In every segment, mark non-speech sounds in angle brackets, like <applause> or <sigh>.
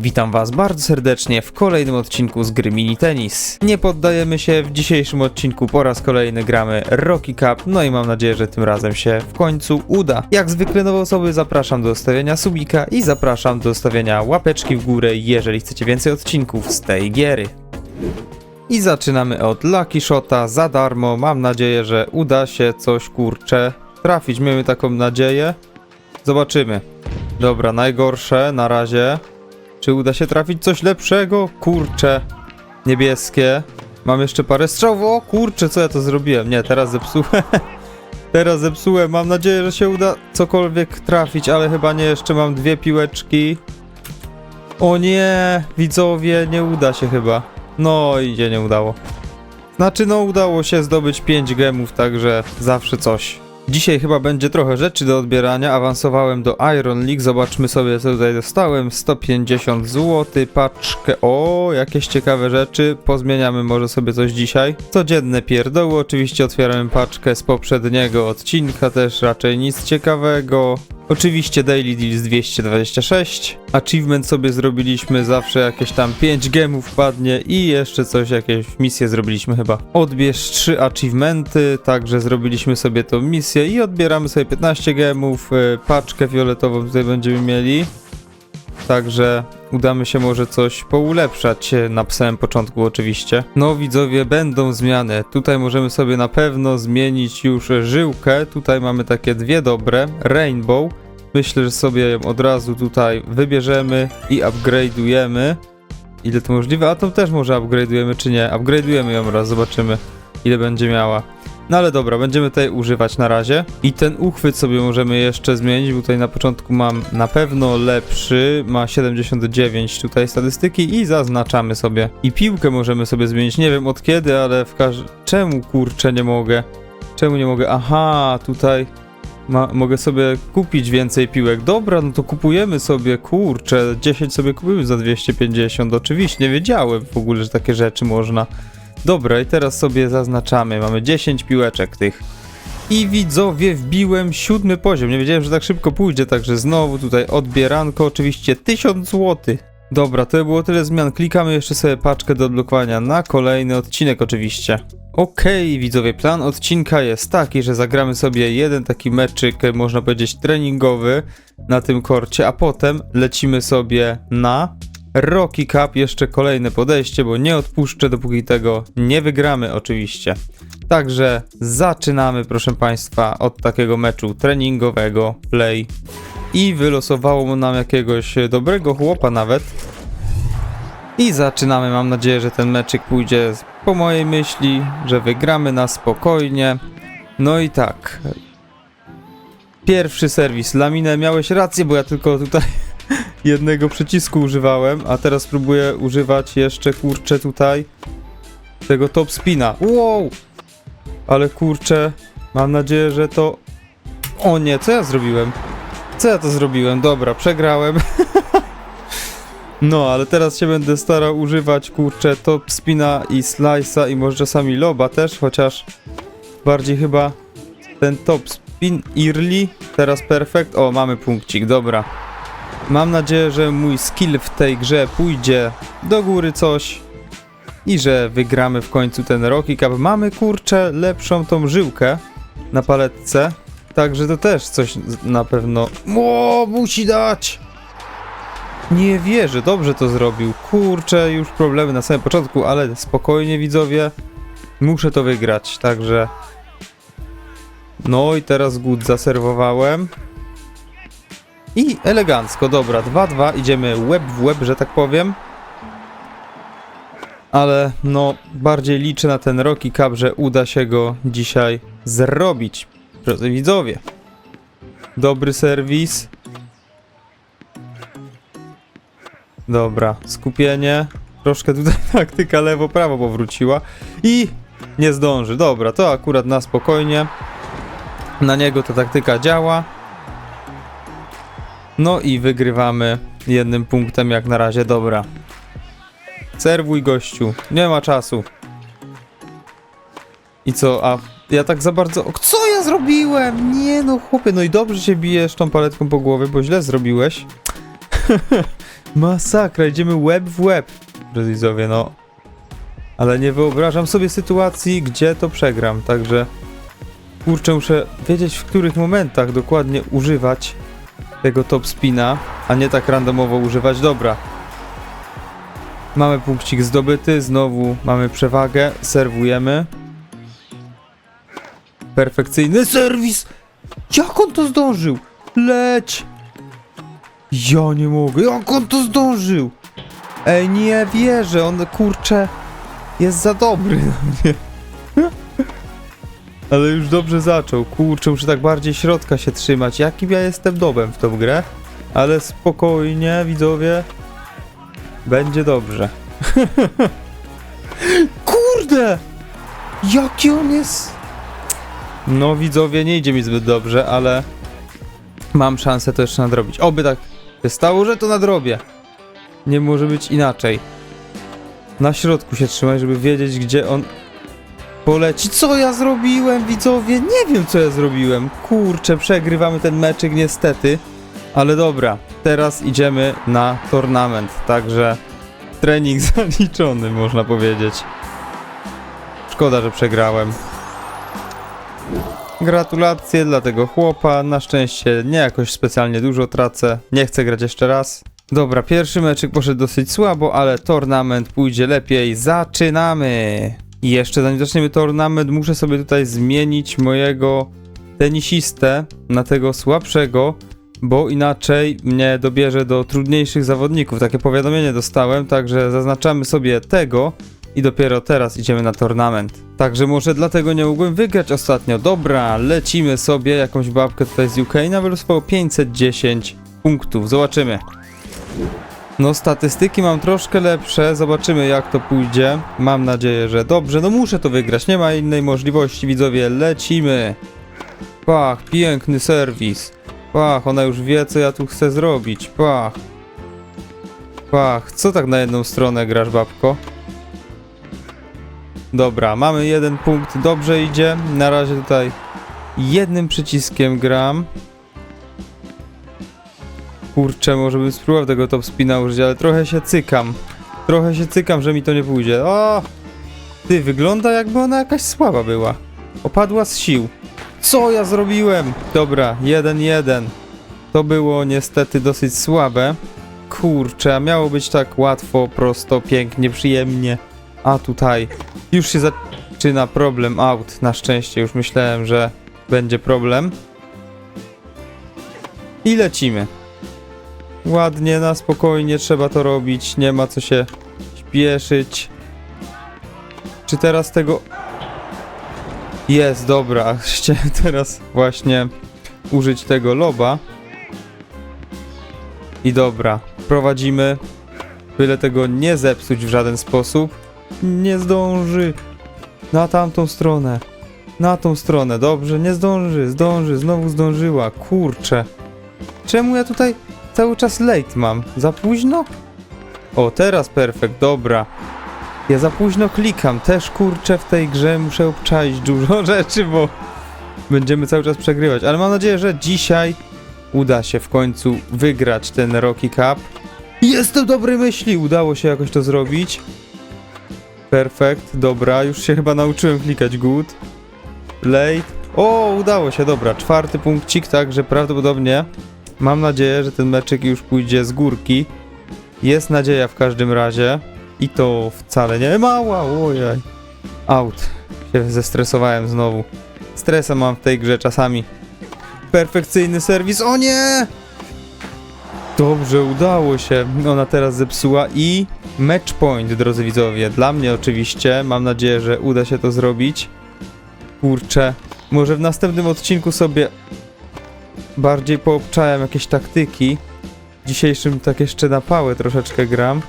Witam Was bardzo serdecznie w kolejnym odcinku z gry Mini Tennis. Nie poddajemy się, w dzisiejszym odcinku po raz kolejny gramy Rocky Cup, no i mam nadzieję, że tym razem się w końcu uda. Jak zwykle nowe osoby zapraszam do stawiania subika i zapraszam do stawiania łapeczki w górę, jeżeli chcecie więcej odcinków z tej giery. I zaczynamy od Lucky Shota za darmo. Mam nadzieję, że uda się coś kurcze trafić. Miejmy taką nadzieję. Zobaczymy. Dobra, najgorsze na razie. Czy uda się trafić coś lepszego? Kurcze. Niebieskie. Mam jeszcze parę strzałów. O kurcze, co ja to zrobiłem? Nie, teraz zepsułem. <laughs> teraz zepsułem. Mam nadzieję, że się uda cokolwiek trafić, ale chyba nie. Jeszcze mam dwie piłeczki. O nie, widzowie, nie uda się chyba. No i się nie udało. Znaczy, no udało się zdobyć 5 gemów, także zawsze coś. Dzisiaj chyba będzie trochę rzeczy do odbierania. Awansowałem do Iron League. Zobaczmy sobie, co tutaj dostałem. 150 zł, paczkę. O, jakieś ciekawe rzeczy. Pozmieniamy może sobie coś dzisiaj. Codzienne pierdoły. Oczywiście otwieramy paczkę z poprzedniego odcinka, też raczej nic ciekawego. Oczywiście Daily Deals 226. Achievement sobie zrobiliśmy, zawsze jakieś tam 5 gemów padnie i jeszcze coś, jakieś misje zrobiliśmy chyba. Odbierz 3 achievementy, także zrobiliśmy sobie tą misję i odbieramy sobie 15 gemów, y, paczkę fioletową tutaj będziemy mieli. Także udamy się może coś poulepszać e, na samym początku oczywiście. No widzowie, będą zmiany. Tutaj możemy sobie na pewno zmienić już żyłkę. Tutaj mamy takie dwie dobre. Rainbow. Myślę, że sobie ją od razu tutaj wybierzemy i upgrade'ujemy. Ile to możliwe? A to też może upgrade'ujemy czy nie? Upgrade'ujemy ją raz, zobaczymy ile będzie miała. No ale dobra, będziemy tutaj używać na razie. I ten uchwyt sobie możemy jeszcze zmienić, bo tutaj na początku mam na pewno lepszy, ma 79 tutaj statystyki i zaznaczamy sobie. I piłkę możemy sobie zmienić, nie wiem od kiedy, ale w każdym... Czemu kurczę nie mogę? Czemu nie mogę? Aha, tutaj ma, mogę sobie kupić więcej piłek. Dobra, no to kupujemy sobie, kurczę, 10 sobie kupimy za 250, oczywiście, nie wiedziałem w ogóle, że takie rzeczy można. Dobra, i teraz sobie zaznaczamy. Mamy 10 piłeczek tych. I widzowie, wbiłem siódmy poziom. Nie wiedziałem, że tak szybko pójdzie, także znowu tutaj odbieranko. Oczywiście 1000 zł. Dobra, to było tyle zmian. Klikamy jeszcze sobie paczkę do odblokowania na kolejny odcinek oczywiście. Okej, widzowie, plan odcinka jest taki, że zagramy sobie jeden taki meczyk, można powiedzieć treningowy na tym korcie, a potem lecimy sobie na Rocky Cup, jeszcze kolejne podejście, bo nie odpuszczę, dopóki tego nie wygramy, oczywiście. Także zaczynamy, proszę Państwa, od takiego meczu treningowego, play. I wylosowało mu nam jakiegoś dobrego chłopa nawet. I zaczynamy, mam nadzieję, że ten meczyk pójdzie po mojej myśli, że wygramy na spokojnie. No i tak. Pierwszy serwis. Laminę, miałeś rację, bo ja tylko tutaj jednego przycisku używałem, a teraz spróbuję używać jeszcze kurczę tutaj tego top spina. Wow! Ale kurczę, mam nadzieję, że to. O nie, co ja zrobiłem? Co ja to zrobiłem? Dobra, przegrałem. <laughs> no, ale teraz się będę starał używać kurczę top spina i slice'a i może czasami loba też, chociaż bardziej chyba ten top spin early. Teraz perfekt. O, mamy punkcik, dobra. Mam nadzieję, że mój skill w tej grze pójdzie do góry coś i że wygramy w końcu ten Rocky Cup. Mamy kurczę lepszą tą żyłkę na paletce, także to też coś na pewno. O, musi dać! Nie wierzę, dobrze to zrobił. Kurczę, już problemy na samym początku, ale spokojnie widzowie. Muszę to wygrać, także. No i teraz good zaserwowałem. I elegancko, dobra, 2-2, idziemy łeb w łeb, że tak powiem. Ale no, bardziej liczę na ten Rocky Cup, że uda się go dzisiaj zrobić. Drodzy widzowie. Dobry serwis. Dobra, skupienie. Troszkę tutaj <laughs> taktyka lewo-prawo powróciła. I nie zdąży. Dobra, to akurat na spokojnie. Na niego ta taktyka działa. No i wygrywamy jednym punktem jak na razie, dobra. Serwuj gościu, nie ma czasu. I co, a ja tak za bardzo... O, co ja zrobiłem? Nie no chłopie, no i dobrze się bijesz tą paletką po głowie, bo źle zrobiłeś. <laughs> Masakra, idziemy łeb w łeb. Widzowie, no. Ale nie wyobrażam sobie sytuacji, gdzie to przegram, także... Kurczę, muszę wiedzieć w których momentach dokładnie używać tego top spina, a nie tak randomowo używać. Dobra. Mamy punkcik zdobyty, znowu mamy przewagę, serwujemy. Perfekcyjny serwis! Jak on to zdążył? Leć! Ja nie mogę, jak on to zdążył? Ej, nie wierzę, on kurczę jest za dobry na mnie. Ale już dobrze zaczął. Kurczę, muszę tak bardziej środka się trzymać. Jakim ja jestem dobem w tą grę? Ale spokojnie, widzowie. Będzie dobrze. <laughs> Kurde! Jaki on jest... No, widzowie, nie idzie mi zbyt dobrze, ale... Mam szansę to jeszcze nadrobić. Oby tak się stało, że to nadrobię. Nie może być inaczej. Na środku się trzymaj, żeby wiedzieć, gdzie on poleci. Co ja zrobiłem, widzowie? Nie wiem, co ja zrobiłem. Kurczę, przegrywamy ten meczyk niestety. Ale dobra, teraz idziemy na tornament, także trening <laughs> zaliczony, można powiedzieć. Szkoda, że przegrałem. Gratulacje dla tego chłopa. Na szczęście nie jakoś specjalnie dużo tracę. Nie chcę grać jeszcze raz. Dobra, pierwszy meczyk poszedł dosyć słabo, ale tornament pójdzie lepiej. Zaczynamy! I jeszcze zanim zaczniemy tornament, muszę sobie tutaj zmienić mojego tenisistę na tego słabszego, bo inaczej mnie dobierze do trudniejszych zawodników. Takie powiadomienie dostałem, także zaznaczamy sobie tego i dopiero teraz idziemy na tornament. Także może dlatego nie mogłem wygrać ostatnio. Dobra, lecimy sobie jakąś babkę tutaj z UK na wylosowało 510 punktów. Zobaczymy. No statystyki mam troszkę lepsze, zobaczymy jak to pójdzie. Mam nadzieję, że dobrze. No muszę to wygrać, nie ma innej możliwości, widzowie. Lecimy. Pach, piękny serwis. Pach, ona już wie co ja tu chcę zrobić. Pach. Pach, co tak na jedną stronę grasz, babko? Dobra, mamy jeden punkt, dobrze idzie. Na razie tutaj jednym przyciskiem gram. Kurczę, może bym spróbował tego top spina użyć, ale trochę się cykam. Trochę się cykam, że mi to nie pójdzie. O! Ty, wygląda jakby ona jakaś słaba była. Opadła z sił. Co ja zrobiłem? Dobra, 1-1. To było niestety dosyć słabe. Kurczę, a miało być tak łatwo, prosto, pięknie, przyjemnie. A tutaj już się zaczyna problem out. Na szczęście już myślałem, że będzie problem. I lecimy. Ładnie, na spokojnie trzeba to robić. Nie ma co się śpieszyć. Czy teraz tego. Jest, dobra. <laughs> Chciałem teraz właśnie użyć tego loba. I dobra, prowadzimy. Byle tego nie zepsuć w żaden sposób. Nie zdąży. Na tamtą stronę. Na tą stronę, dobrze, nie zdąży, zdąży, znowu zdążyła. Kurczę. Czemu ja tutaj cały czas late mam? Za późno? O, teraz perfekt, dobra. Ja za późno klikam, też kurczę w tej grze muszę obczaić dużo <laughs> rzeczy, bo będziemy cały czas przegrywać. Ale mam nadzieję, że dzisiaj uda się w końcu wygrać ten Rocky Cup. Jestem dobrej myśli, udało się jakoś to zrobić. Perfekt, dobra, już się chyba nauczyłem klikać good. Late. O, udało się, dobra, czwarty punkcik, także prawdopodobnie mam nadzieję, że ten meczyk już pójdzie z górki. Jest nadzieja w każdym razie. I to wcale nie mała, ojej. Out. Się zestresowałem znowu. Stresa mam w tej grze czasami. Perfekcyjny serwis, o nie! Dobrze, udało się. Ona teraz zepsuła i match point, drodzy widzowie. Dla mnie oczywiście. Mam nadzieję, że uda się to zrobić. Kurczę. Może w następnym odcinku sobie bardziej poobczałem jakieś taktyki. W dzisiejszym tak jeszcze na pałę troszeczkę gram.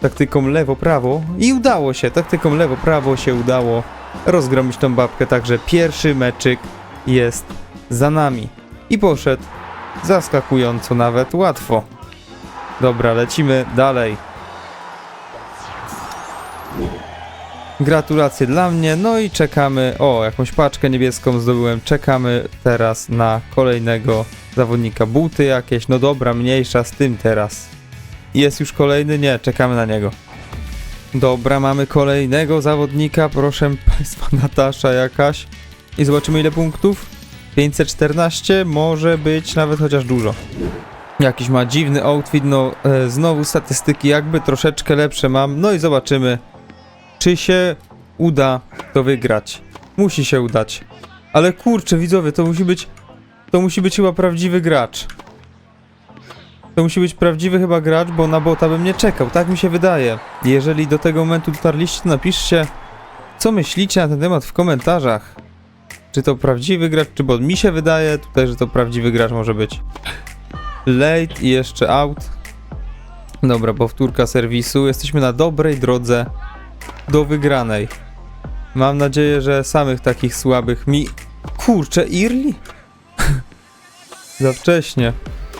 Taktyką lewo-prawo. I udało się. Taktyką lewo-prawo się udało rozgromić tą babkę. Także pierwszy meczyk jest za nami. I poszedł zaskakująco nawet łatwo. Dobra, lecimy dalej. Gratulacje dla mnie, no i czekamy. O, jakąś paczkę niebieską zdobyłem. Czekamy teraz na kolejnego zawodnika. Buty jakieś, no dobra, mniejsza z tym teraz. Jest już kolejny? Nie, czekamy na niego. Dobra, mamy kolejnego zawodnika, proszę <laughs> państwa, Natasza jakaś. I zobaczymy ile punktów. 514, może być nawet chociaż dużo. Jakiś ma dziwny outfit, no e, znowu statystyki jakby troszeczkę lepsze mam. No i zobaczymy, czy się uda to wygrać. Musi się udać. Ale kurczę, widzowie, to musi być. To musi być chyba prawdziwy gracz. To musi być prawdziwy chyba gracz, bo na bota bym nie czekał, tak mi się wydaje. Jeżeli do tego momentu dotarliście, napiszcie, co myślicie na ten temat w komentarzach. Czy to prawdziwy gracz, czy bot? Mi się wydaje tutaj, że to prawdziwy gracz może być. Late i jeszcze out. Dobra, powtórka serwisu. Jesteśmy na dobrej drodze do wygranej. Mam nadzieję, że samych takich słabych mi... Kurczę, Irli? <laughs> Za wcześnie.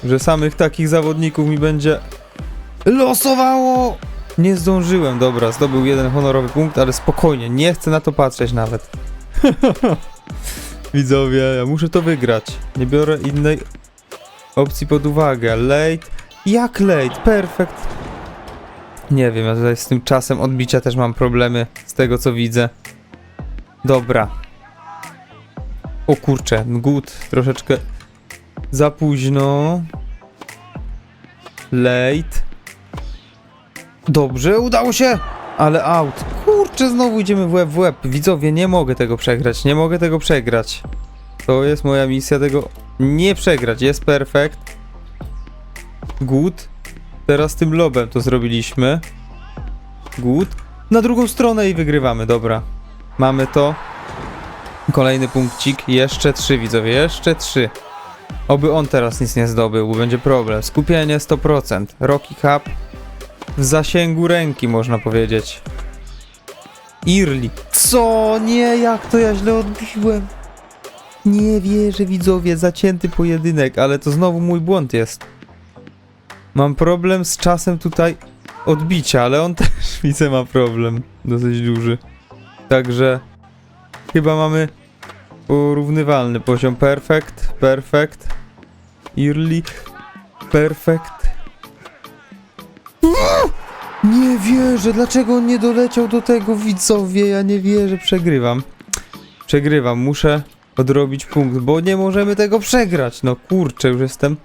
Że samych takich zawodników mi będzie losowało! Nie zdążyłem, dobra, zdobył jeden honorowy punkt, ale spokojnie, nie chcę na to patrzeć nawet. <laughs> Widzowie, ja muszę to wygrać. Nie biorę innej opcji pod uwagę. Late. Jak late? Perfekt. Nie wiem, ja tutaj z tym czasem odbicia też mam problemy z tego co widzę. Dobra. O kurczę, good. Troszeczkę za późno. Late. Dobrze, udało się! Ale out. Kurczę, znowu idziemy w łeb w łeb. Widzowie, nie mogę tego przegrać. Nie mogę tego przegrać. To jest moja misja tego nie przegrać. Jest perfekt. Good. Teraz tym lobem to zrobiliśmy. Good. Na drugą stronę i wygrywamy, dobra. Mamy to. Kolejny punkcik. Jeszcze trzy, widzowie, jeszcze trzy. Oby on teraz nic nie zdobył, bo będzie problem. Skupienie 100%. Rocky Cup w zasięgu ręki, można powiedzieć. Irli. Co? Nie, jak to ja źle odbiłem. Nie wierzę, widzowie, zacięty pojedynek, ale to znowu mój błąd jest. Mam problem z czasem tutaj odbicia, ale on <laughs> też widzę ma problem dosyć duży. Także chyba mamy porównywalny poziom. Perfekt, perfekt. Early, perfekt. Nie wierzę, dlaczego on nie doleciał do tego widzowie? Ja nie wierzę, przegrywam. Przegrywam, muszę odrobić punkt, bo nie możemy tego przegrać. No kurczę, już jestem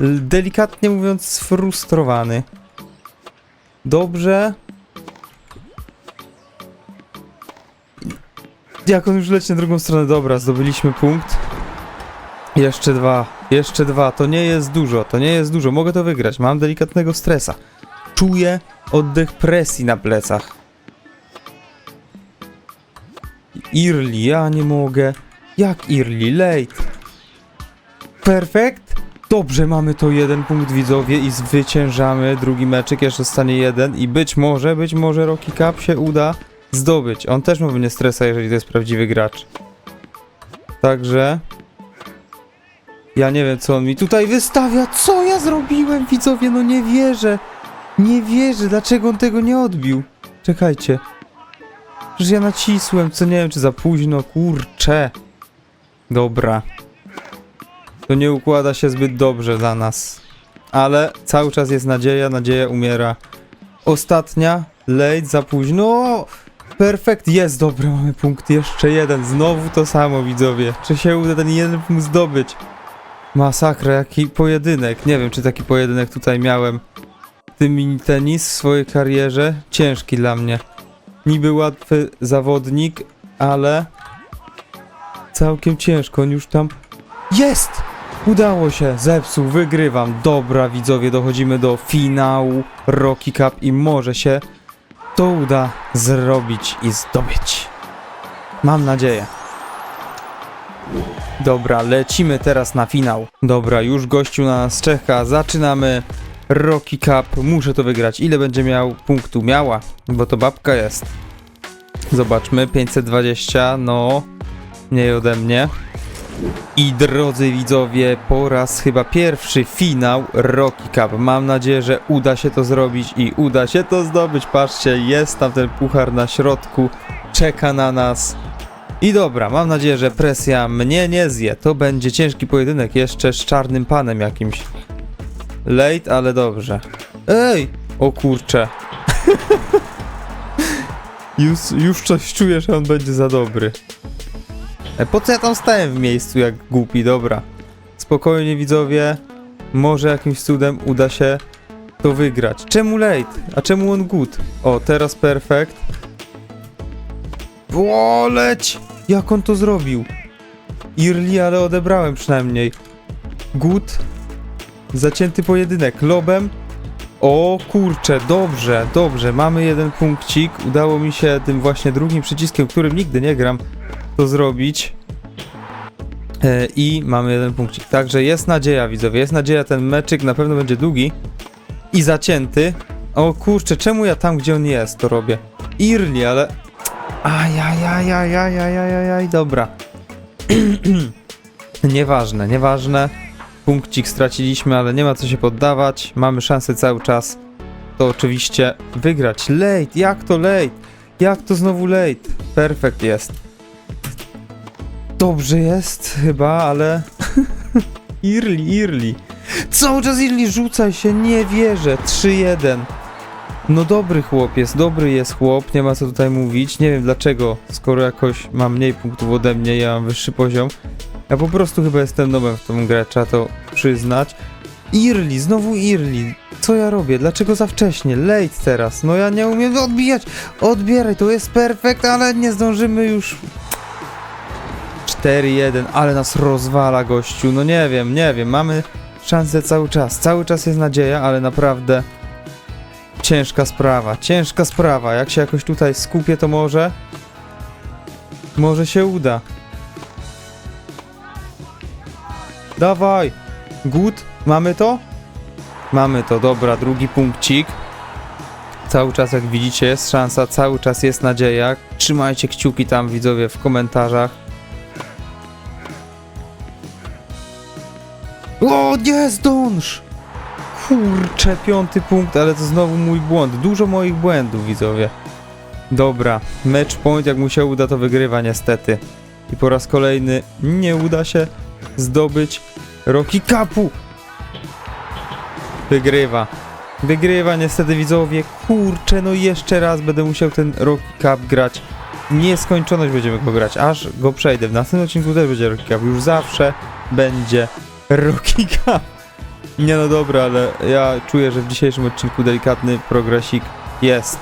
delikatnie mówiąc sfrustrowany. Dobrze. Jak on już leci na drugą stronę, dobra, zdobyliśmy punkt. Jeszcze dwa, jeszcze dwa, to nie jest dużo, to nie jest dużo, mogę to wygrać, mam delikatnego stresa. Czuję oddech presji na plecach. Irli, ja nie mogę. Jak Irli? Late. Perfekt. Dobrze, mamy to jeden punkt widzowie i zwyciężamy. Drugi meczyk jeszcze zostanie jeden i być może, być może Rocky Cup się uda zdobyć. On też ma mnie stresa, jeżeli to jest prawdziwy gracz. Także... Ja nie wiem, co on mi tutaj wystawia. Co ja zrobiłem, widzowie? No nie wierzę. Nie wierzę, dlaczego on tego nie odbił. Czekajcie. Że ja nacisłem, co nie wiem, czy za późno, kurcze. Dobra. To nie układa się zbyt dobrze dla nas. Ale cały czas jest nadzieja, nadzieja umiera. Ostatnia, late, za późno. Perfekt, jest, dobra, mamy punkt jeszcze jeden. Znowu to samo, widzowie. Czy się uda ten jeden punkt zdobyć? Masakra, jaki pojedynek. Nie wiem, czy taki pojedynek tutaj miałem. Tym mini tenis w swojej karierze. Ciężki dla mnie. Niby łatwy zawodnik, ale całkiem ciężko. On już tam jest! Udało się, zepsuł, wygrywam. Dobra, widzowie, dochodzimy do finału Rocky Cup i może się to uda zrobić i zdobyć. Mam nadzieję. Dobra, lecimy teraz na finał. Dobra, już gościu na nas czeka. Zaczynamy Rocky Cup. Muszę to wygrać. Ile będzie miał punktu? Miała, bo to babka jest. Zobaczmy, 520, no mniej ode mnie. I drodzy widzowie, po raz chyba pierwszy finał Rocky Cup. Mam nadzieję, że uda się to zrobić i uda się to zdobyć. Patrzcie, jest tam ten puchar na środku, czeka na nas. I dobra, mam nadzieję, że presja mnie nie zje. To będzie ciężki pojedynek, jeszcze z czarnym panem jakimś. Late, ale dobrze. Ej! O kurcze. <laughs> już, już coś czuję, że on będzie za dobry. E, po co ja tam stałem w miejscu jak głupi? Dobra. Spokojnie widzowie. Może jakimś cudem uda się to wygrać. Czemu late? A czemu on good? O, teraz perfekt. O, leć! Jak on to zrobił? Irli, ale odebrałem przynajmniej. Good. Zacięty pojedynek. Lobem. O kurczę, dobrze, dobrze. Mamy jeden punkcik. Udało mi się tym właśnie drugim przyciskiem, którym nigdy nie gram, to zrobić. E, I mamy jeden punkcik. Także jest nadzieja, widzowie. Jest nadzieja, ten meczyk na pewno będzie długi. I zacięty. O kurczę, czemu ja tam, gdzie on jest, to robię? Irli, ale... Ajajajajajajajajaj, dobra. <clears throat> nieważne, nieważne. Punkcik straciliśmy, ale nie ma co się poddawać. Mamy szansę cały czas to oczywiście wygrać. Late, jak to late? Jak to znowu late? Perfekt jest. Dobrze jest chyba, ale... <laughs> Irli, Irli. Cały czas Irli, rzucaj się, nie wierzę. 3-1. No dobry chłop jest, dobry jest chłop, nie ma co tutaj mówić. Nie wiem dlaczego, skoro jakoś ma mniej punktów ode mnie, ja mam wyższy poziom. Ja po prostu chyba jestem nowym w tą grę, trzeba to przyznać. Irli, znowu Irli. Co ja robię? Dlaczego za wcześnie? Late teraz. No ja nie umiem odbijać. Odbieraj, to jest perfekt, ale nie zdążymy już. 4-1, ale nas rozwala gościu. No nie wiem, nie wiem. Mamy szansę cały czas. Cały czas jest nadzieja, ale naprawdę ciężka sprawa. Ciężka sprawa. Jak się jakoś tutaj skupię, to może. Może się uda. Dawaj! Good? Mamy to? Mamy to, dobra, drugi punkcik. Cały czas, jak widzicie, jest szansa, cały czas jest nadzieja. Trzymajcie kciuki tam, widzowie, w komentarzach. O, nie, zdąż! Kurczę, piąty punkt, ale to znowu mój błąd. Dużo moich błędów, widzowie. Dobra, match point, jak mu się uda, to wygrywa niestety. I po raz kolejny nie uda się zdobyć Rocky Cupu. Wygrywa. Wygrywa niestety widzowie. Kurczę, no jeszcze raz będę musiał ten Rocky Cup grać. Nieskończoność będziemy go grać, aż go przejdę. W następnym odcinku też będzie Rocky Cup. Już zawsze będzie Cup. Nie no dobra, ale ja czuję, że w dzisiejszym odcinku delikatny progresik jest.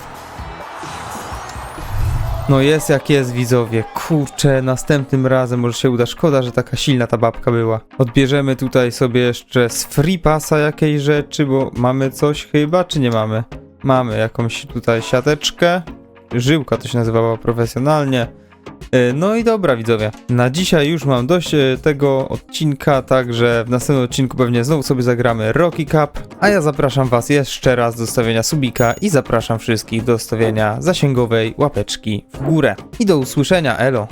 No jest jak jest widzowie, kurczę, następnym razem może się uda, szkoda, że taka silna ta babka była. Odbierzemy tutaj sobie jeszcze z free passa jakiejś rzeczy, bo mamy coś chyba, czy nie mamy? Mamy jakąś tutaj siateczkę, żyłka to się nazywała profesjonalnie. E, No i dobra widzowie, na dzisiaj już mam dość e, tego odcinka, także w następnym odcinku pewnie znowu sobie zagramy Rocky Cup, a ja zapraszam was jeszcze raz do stawienia subika i zapraszam wszystkich do stawienia zasięgowej łapeczki w górę. I do usłyszenia, elo!